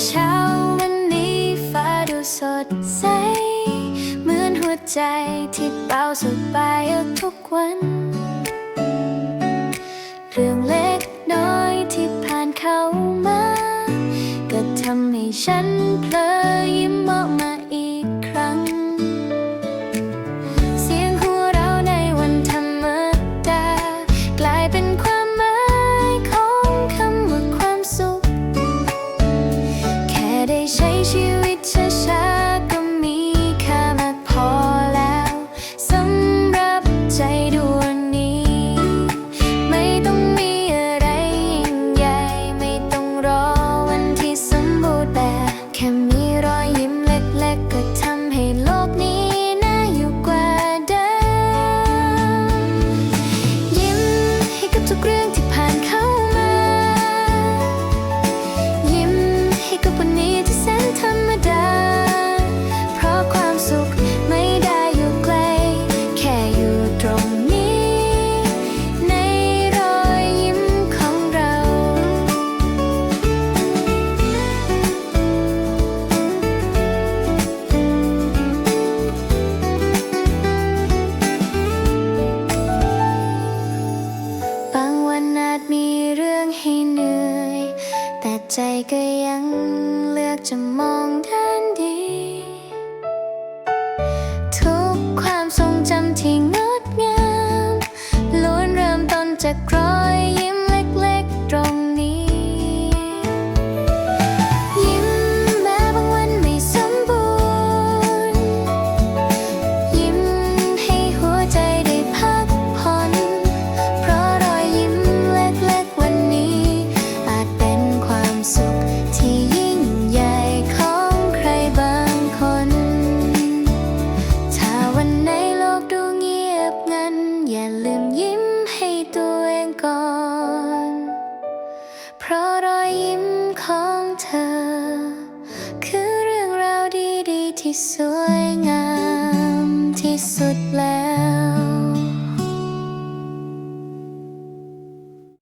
เช้าวันนี้ฟ้าดูสดใส เหมือนหัวใจที่เบาสบายทุกวัน เรื่องเล็กน้อยที่ผ่านเข้ามา ก็ทำให้ฉันเพลอยิ้มออกมา ใจก็ยังเลือกจะมองเธอ สวยงามที่สุดแล้ว